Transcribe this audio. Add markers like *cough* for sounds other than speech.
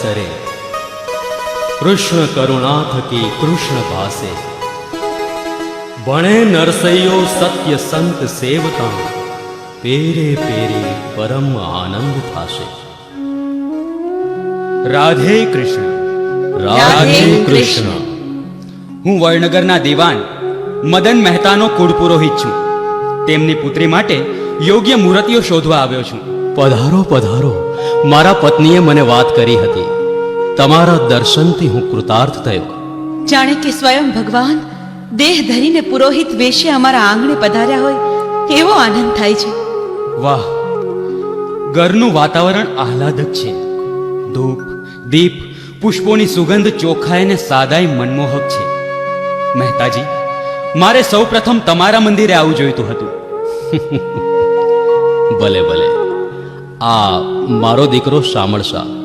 અવસરે કૃષ્ણ કરુણા થકી કૃષ્ણ ભાસે ભણે નરસૈયો સત્ય સંત સેવતા પેરે પેરે પરમ આનંદ થાશે. રાધે કૃષ્ણ. રાધે કૃષ્ણ. હું વડનગરના દિવાન મદન મહેતાનો કુળ પુરોહિત છું. તેમની પુત્રી માટે યોગ્ય મૂર્તિઓ શોધવા આવ્યો છું. પધારો પધારો. મારા પત્નીએ મને વાત કરી હતી. તમારા દર્શનથી હું કૃતાર્થ થયો. જાણે કે સ્વયં ભગવાન દેહ ધરીને પુરોહિત વેશે અમારા આંગણે પધાર્યા હોય એવો આનંદ થાય છે. વાહ ઘરનું વાતાવરણ આહલાદક છે. ધૂપ દીપ પુષ્પોની સુગંધ ચોખ્ખાઈ અને સાદાઈ મનમોહક છે. મહેતાજી મારે સૌપ્રથમ તમારા મંદિરે આવવું જોઈતું હતું. *laughs* ભલે ભલે. આ મારો દીકરો શામળ શાહ